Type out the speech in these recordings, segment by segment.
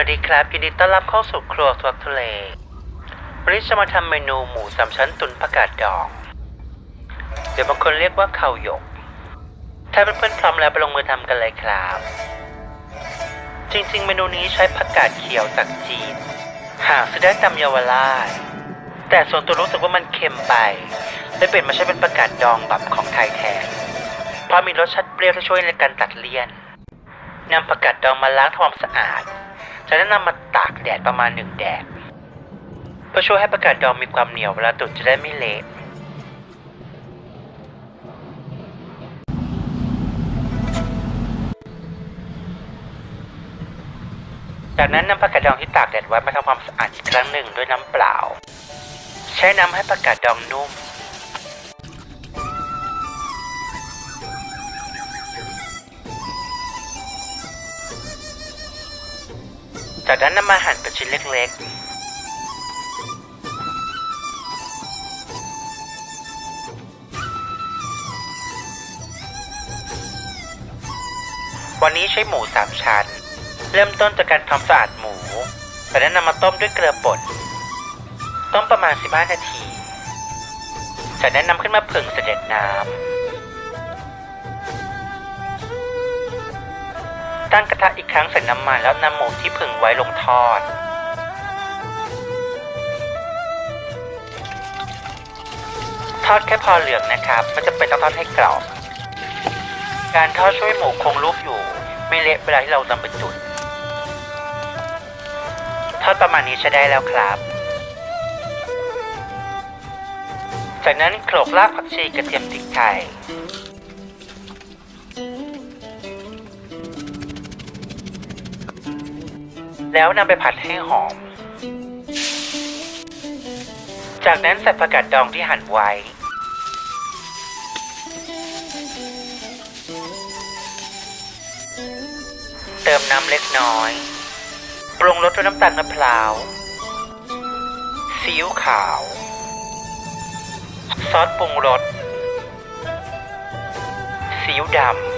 วัสดีครับยินดีต้อนรับเข้าสู่ครัวทัวทะเลวันนี้จะมาทำเมนูหมูสามชั้นตุ๋นผักกาดดองเดี๋ยวบางคนเรียกว่าข้าวหยก ถ้าเพื่อนๆพร้อมแล้วไปลงมือทำกันเลยครับ จริงๆ เมนูนี้ใช้ผักกาดเขียวจากจีน หาซื้อได้ตามเยาวราช แต่ส่วนตัวรู้สึกว่ามันเค็มไปเลยเปลี่ยนมาใช้เป็นผักกาดดองแบบของไทยแทน เพราะมีรสชาติเปรี้ยวที่ช่วยในการตัดเลี่ยนนำผักกาดดองมาล้างทำความสะอาด จากนั้นำมาตากแดดประมาณหนึ่งแดดเพื่อช่วยให้ผักกาดดองมีความเหนียวเวลาตุ๋นจะได้ไม่เละจากนั้นนำผักกาดดองที่ตากแดดไว้มาทำความสะอาดอีกครั้งหนึ่งด้วยน้ำเปล่า ใช้น้ำให้ผักกาดดองนุ่ม จากนั้นนำมาหั่นเป็นชิ้นเล็กๆ วันนี้ใช้หมูสามชั้น เริ่มต้นจากการทำสะอาดหมูจากนั้นนำมาต้มด้วยเกลือป่น ต้มประมาณ 15 นาที จากนั้นนำขึ้นมาผึ่งเสด็จน้ำ ตั้งกระทะอีกครั้งใส่น้ำมันแล้วนำหมูที่ผึ่งไว้ลงทอด ทอดแค่พอเหลืองนะครับไม่จำเป็นต้องทอดให้กรอบ การทอดช่วยหมูคงรูปอยู่ ไม่เละเวลาที่เรานำไปจุด ทอดประมาณนี้ใช้ได้แล้วครับ จากนั้นโขลกรากผักชีกระเทียมพริกไทย แล้วนำไปผัดให้หอม จากนั้นใส่ผักกาดดองที่หั่นไว้ เติมน้ำเล็กน้อย ปรุงรสด้วยน้ำตาลมะพร้าวซีอิ๊วขาว ซอสปรุงรสซีอิ๊วดำ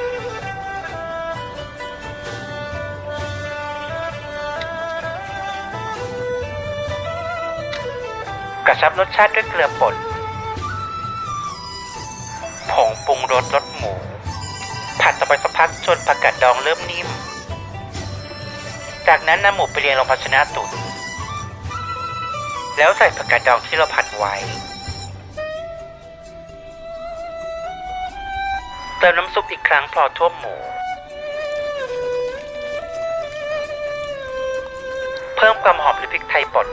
กระชับรสชาติด้วยเกลือป่น ผงปรุงรสรสหมู ผัดต่อไปสักพักจนผักกาดดองเริ่มนิ่ม จากนั้นนำหมูไปเรียงลงภาชนะตุ๋นแล้วใส่ผักกาดดองที่เราผัดไว้ เติมน้ำซุปอีกครั้งพอท่วมหมู เพิ่มความหอมด้วยพริกไทยป่น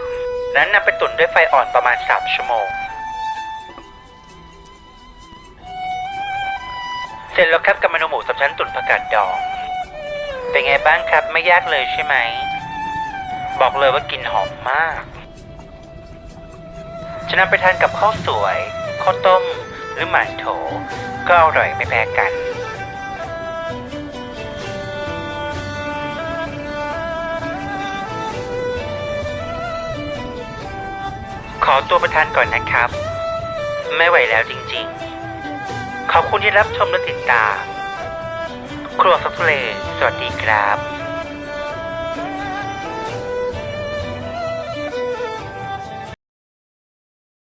นั้นนำไปตุ๋นด้วยไฟอ่อนประมาณ 3 ชั่วโมง เสร็จแล้วครับกับเมนูหมูสามชั้นตุ๋นผักกาดดอง เป็นไงบ้างครับไม่ยากเลยใช่ไหม บอกเลยว่ากลิ่นหอมมากจะนำไปทานกับข้าวสวย ข้าวต้ม หรือหมั่นโถ ก็อร่อยไม่แพ้กัน ตัวประทานก่อนนะครับ ไม่ไหวแล้วจริงๆ ขอบคุณที่รับชมและติดตาม ครัวซักทเลสวัสดีครับ